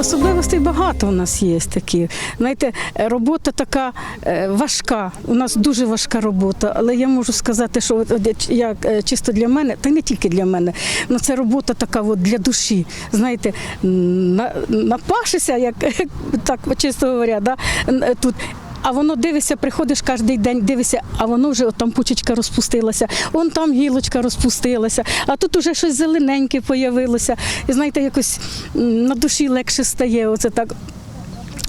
Особливостей багато у нас є такі. Знаєте, робота така е, важка. У нас дуже важка робота, але я можу сказати, що от, як е, чисто для мене, та не тільки для мене, але це робота така от для душі. Знаєте, на, напашися, як так чисто говоря, да, е, тут. А воно дивишся, приходиш кожен день, дивишся, а воно вже от там пучечка розпустилася, он там гілочка розпустилася, а тут уже щось зелененьке появилося. І знаєте, якось на душі легше стає. Оце так.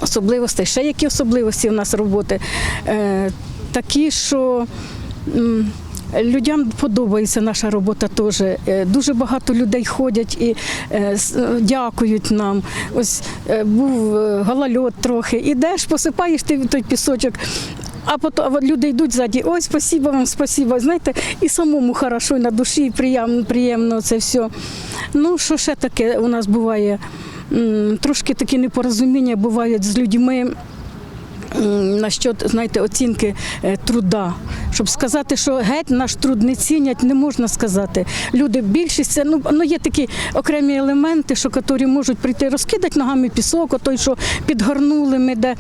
Особливостей. Ще які особливості у нас роботи? Е, такі, що. Людям подобається наша робота теж. Е, Дуже багато людей ходять і е, е, дякують нам. Ось був голольот трохи. Ідеш, посипаєш ти той пісочок. А потім люди йдуть ззаді, ой, спасибо вам, спасибо. Знаєте, і самому хорошо, і на душі приємно, приємно це все. Ну, що ще таке у нас буває? Трошки такі непорозуміння бувають з людьми. М, Насчет, знаєте, оцінки е, труда. Щоб сказати, що геть наш труд не цінять, не можна сказати. Люди, більшість ну, ну є такі окремі елементи, що які можуть прийти, розкидати ногами пісок, той, що підгорнули ми, де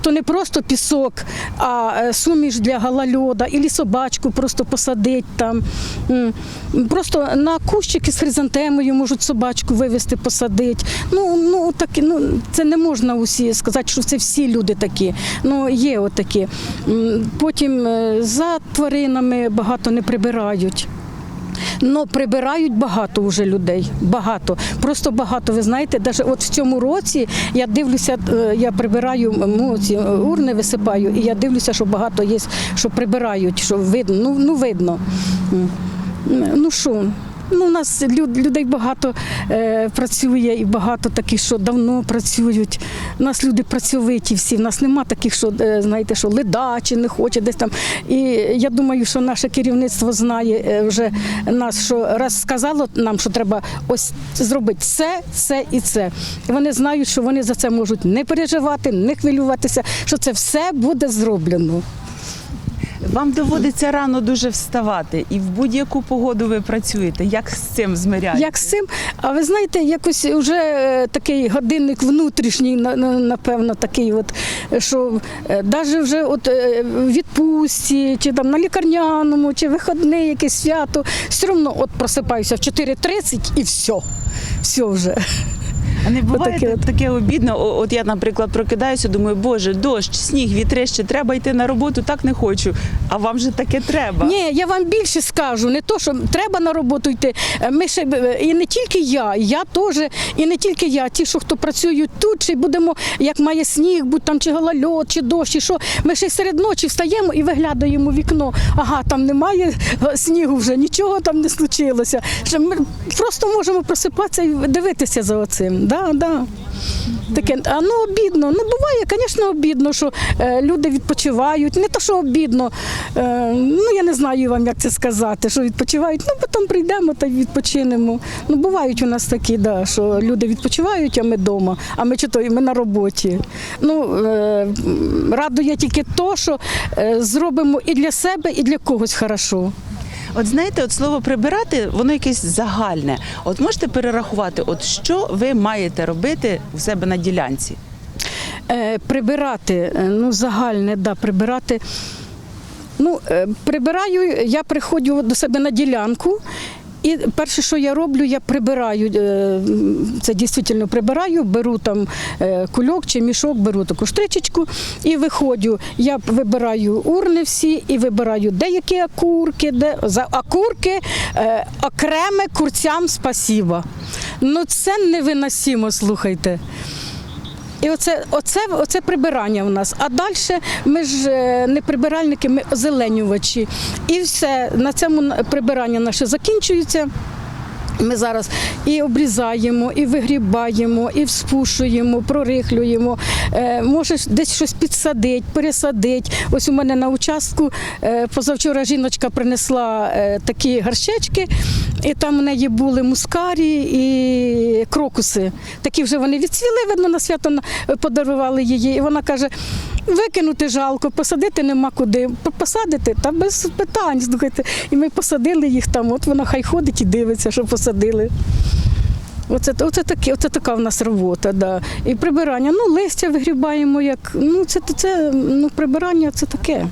то не просто пісок, а е, суміш для галальода, і собачку просто посадить там. Просто на кущики з хризантемою можуть собачку вивезти, посадити. Ну, ну, так, ну, це не можна усі сказати, що це всі люди такі. Ну, є отакі. Потім е, за тваринами багато не прибирають. Ну, прибирають багато вже людей. Багато. Просто багато. Ви знаєте, навіть от в цьому році я дивлюся, е, я прибираю ну, ці е, урни висипаю, і я дивлюся, що багато є, що прибирають, що видно. Ну, ну видно. Ну що? Ну, у нас люд- людей багато е, працює і багато таких, що давно працюють. У нас люди працьовиті всі. У нас нема таких, що е, знаєте, що ледачі не хоче десь там. І я думаю, що наше керівництво знає е, вже нас, що раз сказало нам, що треба ось зробити це, це і це. І вони знають, що вони за це можуть не переживати, не хвилюватися, що це все буде зроблено. Вам доводиться рано дуже вставати, і в будь-яку погоду ви працюєте. Як з цим змиряєте? Як з цим? А ви знаєте, якось вже е, такий годинник внутрішній, на- на- напевно, такий, от, е, що навіть вже от е, відпустці, чи там на лікарняному, чи виходне якесь свято, все одно от просипаюся в 4.30 і все. Все вже. А не буває таке, от. таке обідно. О- От я, наприклад, прокидаюся, думаю, боже, дощ, сніг, вітрище, треба йти на роботу, так не хочу. А вам же таке треба. Ні, я вам більше скажу, не то, що треба на роботу йти. Е, Ми ще б- і не тільки я, я теж, і не тільки я, ті, що хто працюють тут, чи будемо, як має сніг, будь там чи голольот, чи дощ, і що. Ми ще й серед ночі встаємо і виглядаємо в вікно. Ага, там немає е, снігу вже, нічого там не случилося. Що Ми просто можемо просипатися і дивитися за оцим. Да, да. Таке, а ну обідно. Ну буває, звісно, обідно, що е, люди відпочивають. Не то, що обідно, е, ну я не знаю вам, як це сказати, що відпочивають. Ну потім прийдемо та відпочинемо. Ну бувають у нас такі, да, що люди відпочивають, а ми вдома, а ми чи то ми на роботі. Ну е, радує тільки то, що е, зробимо і для себе, і для когось хорошо. От знаєте, от слово прибирати, воно якесь загальне. От можете перерахувати, от що ви маєте робити у себе на ділянці? Е, прибирати, е, ну загальне, да, прибирати. Ну, е, прибираю, я приходжу до себе на ділянку. І перше, що я роблю, я прибираю, е, це дійсно прибираю, беру там е, кульок чи мішок, беру таку штричечку і виходжу. Я вибираю урни всі і вибираю деякі окурки, де за окурки е, окреме курцям спасіба. Ну це невиносимо, слухайте. І оце, оце, оце прибирання в нас. А далі ми ж е, не прибиральники, ми озеленювачі. І все, на цьому прибирання наше закінчується. Ми зараз і обрізаємо, і вигрібаємо, і вспушуємо, прорихлюємо. Е, може десь щось підсадить, пересадить. Ось у мене на участку е, позавчора жіночка принесла такі горщечки, і там у неї були мускарі і крокуси. Такі вже вони відцвіли, видно, на свято подарували її. І вона каже: викинути жалко, посадити нема куди. Посадити та без питань. І ми посадили їх там. От вона хай ходить і дивиться, що посадили. Оце, оце, таке, оце така в нас робота, да. І прибирання. Ну, листя вигрібаємо, як ну це, це ну, прибирання це таке.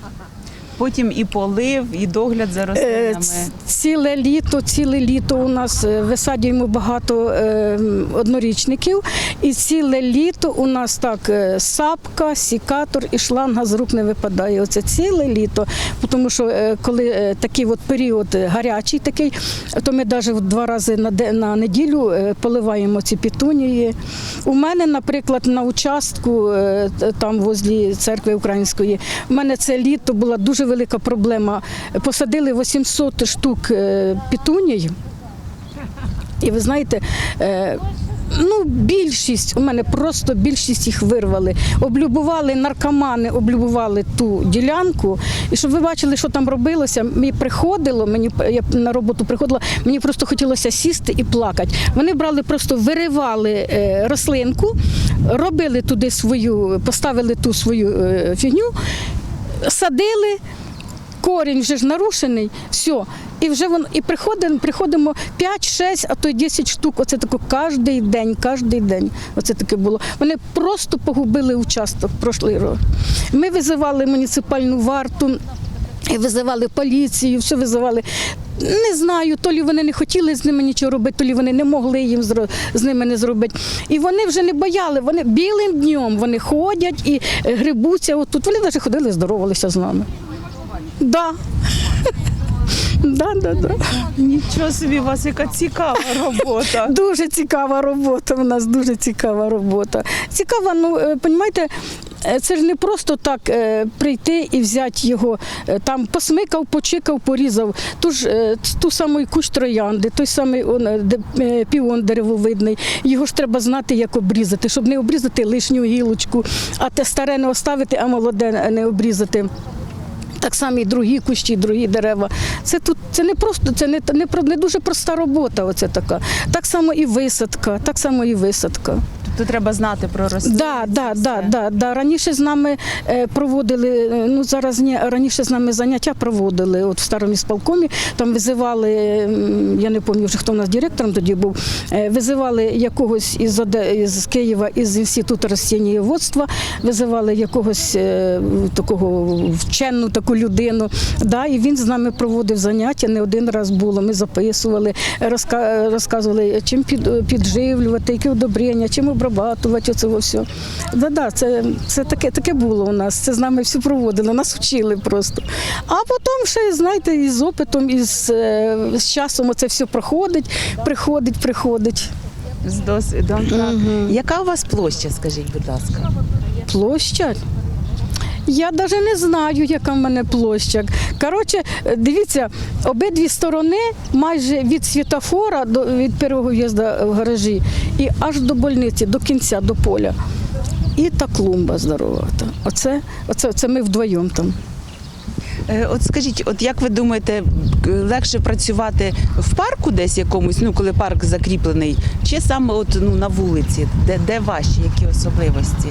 Потім і полив, і догляд за Е, рослинами. Ціле літо, ціле літо у нас е, висаджуємо багато е, однорічників, і ціле літо у нас так сапка, сікатор і шланга з рук не випадає. Оце ціле літо. Тому що коли такий от період гарячий такий, то ми навіть два рази на, де- на неділю поливаємо ці пітунії. У мене, наприклад, на участку там возле церкви української, у мене це літо була дуже велика проблема. Посадили 800 штук е, пітуній. І ви знаєте, е, ну більшість у мене просто більшість їх вирвали. Облюбували наркомани, облюбували ту ділянку. І щоб ви бачили, що там робилося, мені приходило, мені я на роботу приходила, мені просто хотілося сісти і плакати. Вони брали, просто виривали е, рослинку, робили туди свою, поставили ту свою фігню, садили корінь вже ж нарушений, все. І вже воно і приходимо, приходимо 5-6, а то й 10 штук. Оце тако кожен день, кожен день. Оце таке було. Вони просто погубили участок прошлий рік. Ми визивали муніципальну варту. І визивали поліцію, все визивали. Не знаю, то лі вони не хотіли з ними нічого робити, то лі вони не могли їм з ними не зробити. І вони вже не бояли. Вони білим днем вони ходять і е, грибуться. Отут вони навіть ходили, здоровалися з нами. Да. Да, да, да. Нічого собі, у вас яка цікава робота. Дуже цікава робота. У нас дуже цікава робота. Цікава, ну е, понімаєте, е, це ж не просто так е, прийти і взяти його, е, там посмикав, почикав, порізав. Ту ж е, ту саму кущ троянди, той самий е, де- е, піон деревовидний. Його ж треба знати, як обрізати, щоб не обрізати лишню гілочку, а те старе не оставити, а молоде не обрізати. Так само і другі кущі, другі дерева. Це тут це не просто, це не, не, не дуже проста робота. Оце така. Так само і висадка, так само і висадка. Тобто треба знати про рослини. Да, да, да, да, да. Раніше з нами е, проводили, е, ну зараз ні, раніше з нами заняття проводили. От в старому ісполкомі там визивали, я не пам'ятаю вже хто у нас директором тоді був, е, визивали якогось із, із Києва, із інституту растіннєводства, визивали якогось такого вчену таку людину. Да, і він з нами проводив заняття, не один раз було. Ми записували, розказували, чим під, підживлювати, які удобрення, чим обрабатувати оце все. Да, да, це, це таке, таке було у нас. Це з нами все проводили, нас вчили просто. А потім ще, знаєте, із опитом, е, з часом це все проходить, приходить, приходить. З досвідом. Так. Яка у вас площа, скажіть, будь ласка? Площа. Я навіть не знаю, яка в мене площа. Коротше, е, дивіться, обидві сторони, майже від світофора до від першого в'їзду в гаражі і аж до больниці, до кінця, до поля. І та клумба здорова. Оце, оце, оце ми вдвоєм там. Е, От скажіть, от як ви думаєте, легше працювати в парку десь якомусь, ну коли парк закріплений, чи саме от ну на вулиці, де, де ваші які особливості?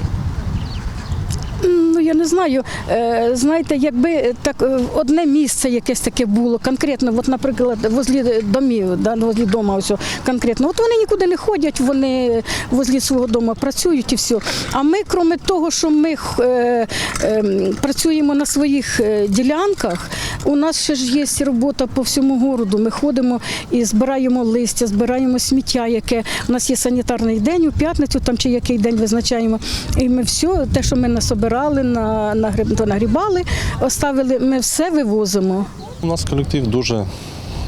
Ну я не знаю. Е, знаєте, якби так е, одне місце якесь таке було, конкретно, от, наприклад, возлі домів, да, возлі дома, ось, конкретно, от вони нікуди не ходять, вони возлі свого дому працюють і все. А ми, крім того, що ми е, е, працюємо на своїх е, ділянках, у нас ще ж є робота по всьому городу. Ми ходимо і збираємо листя, збираємо сміття, яке у нас є санітарний день у п'ятницю, там чи який день визначаємо. І ми все, те, що ми насобирали, на, нагріб- то нагрібали, оставили, ми все вивозимо. У нас колектив дуже,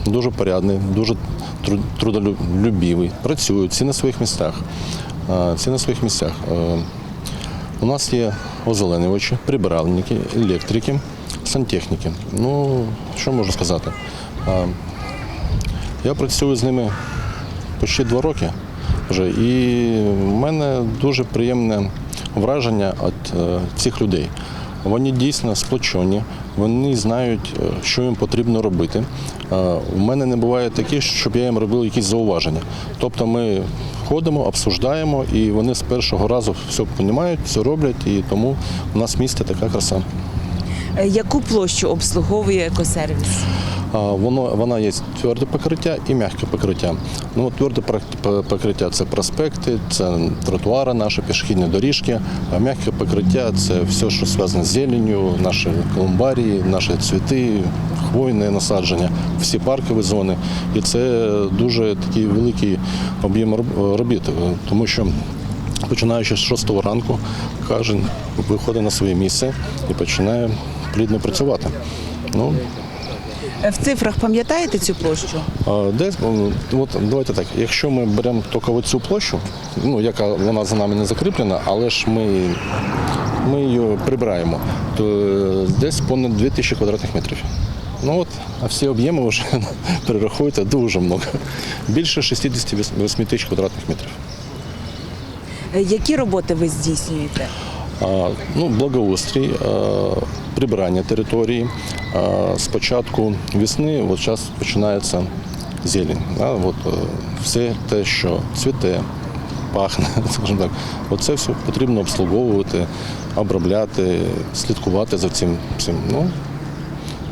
дуже порядний, дуже тру- трудолюбивий, працюють всі на своїх місцях. Всі на своїх місцях. Е, У нас є озеленювачі, прибиральники, електрики, сантехніки. Ну, що можу сказати? Я працюю з ними почти два роки вже, і в мене дуже приємне враження від е, цих людей. Вони дійсно сплочені, вони знають, е, що їм потрібно робити. Е, У мене не буває таке, щоб я їм робив якісь зауваження. Тобто ми ходимо, обсуждаємо, і вони з першого разу все розуміють, все роблять, і тому у нас в така краса. Е, Яку площу обслуговує екосервіс? Воно вона є тверде покриття і м'яке покриття. Ну тверде покриття це проспекти, це тротуари, наші пішохідні доріжки. А м'яке покриття це все, що зв'язане з зеленню, наші колумбарії, наші цвіти, хвойне насадження, всі паркові зони. І це дуже такий великий об'єм робіт, тому що. Починаючи з 6 ранку, кожен виходить на своє місце і починає плідно працювати. Ну, Е, В цифрах пам'ятаєте цю площу? А, Десь от давайте так. Якщо ми беремо тільки цю площу, ну яка вона за нами не закріплена, але ж ми, ми її прибираємо, то е, десь понад 2000 квадратних метрів. Ну от, а всі об'єми вже перерахуєте дуже много. Більше 68 тисяч квадратних метрів. Е, Які роботи ви здійснюєте? Ну, благоустрій, прибирання території. З початку весни, от зараз починається зелень. От, е, все те, що цвіте, пахне, скажімо так, от це все потрібно обслуговувати, обробляти, слідкувати за цим всім. Ну,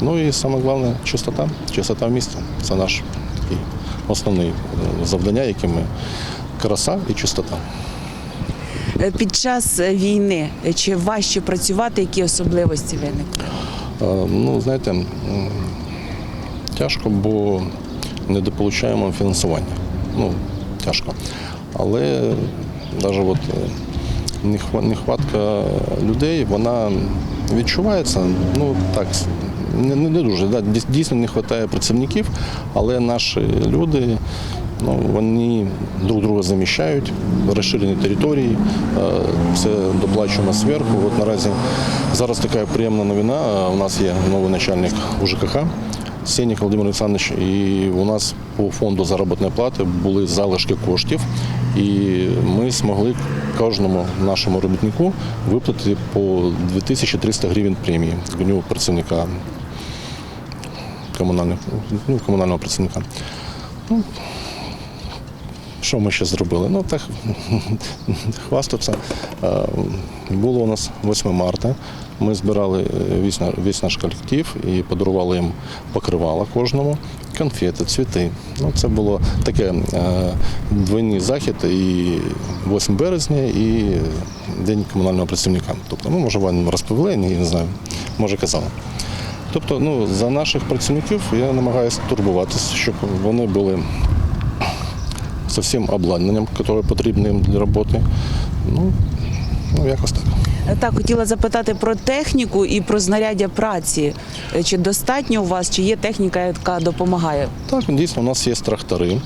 ну і саме головне чистота. Чистота в місті. Це наш такий основний е, завдання, яке ми краса і чистота. Е, Під час е, війни чи важче працювати, які особливості виникли? Е, Ну, знаєте, тяжко, бо недополучаємо фінансування. Ну, тяжко. Але навіть от нехватка людей, вона відчувається, ну так, не, не дуже. Да, дійсно не вистачає працівників, але наші люди. Ну, вони друг друга заміщають, розширені території, е, це доплачуємо зверху. От наразі зараз така приємна новина. е, У нас є новий начальник УЖКХ Сенік Володимир Олександрович, і у нас по фонду заробітної плати були залишки коштів, і ми змогли кожному нашому робітнику виплатити по 2300 гривень премії дню працівника комунального, ну, комунального працівника. Що ми ще зробили? Ну так хвастатися. Е, Було у нас 8 марта. Ми збирали е, весь, наш колектив і подарували їм покривала кожному, конфети, цвіти. Ну, це було таке е, двойний захід і 8 березня, і День комунального працівника. Тобто, ну, може, вам розповіли, ні, не знаю, може казали. Тобто, ну, за наших працівників я намагаюся турбуватися, щоб вони були со всім обладнанням, яке потрібне їм для роботи. Ну, ну якось так. Так, хотіла запитати про техніку і про знаряддя праці. Чи достатньо у вас, чи є техніка, яка допомагає? Так, дійсно, у нас є трактори,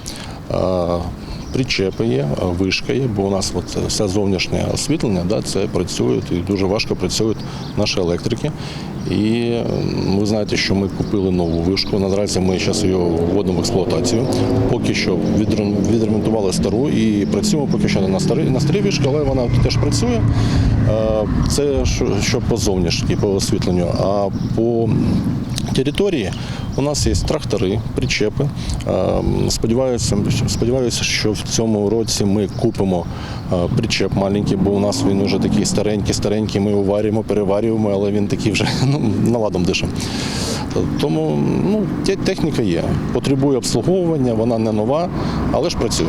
причепи є, вишка є, бо у нас от все зовнішнє освітлення, да, це працюють і дуже важко працюють наші електрики. І ви знаєте, що ми купили нову вишку. Наразі ми зараз її вводимо в експлуатацію. Поки що відремонтували стару і працюємо поки що на старій на старій вишці, але вона теж працює. Е, Це що по зовнішній, по освітленню. А по території у нас є трактори, причепи. Ем, Сподіваюся, сподіваюся, що в цьому році ми купимо е, причеп маленький, бо у нас він вже такий старенький, старенький. Ми його варюємо, переварюємо, але він такий вже ну, наладом дише. Тому ну, техніка є. Потребує обслуговування, вона не нова, але ж працює.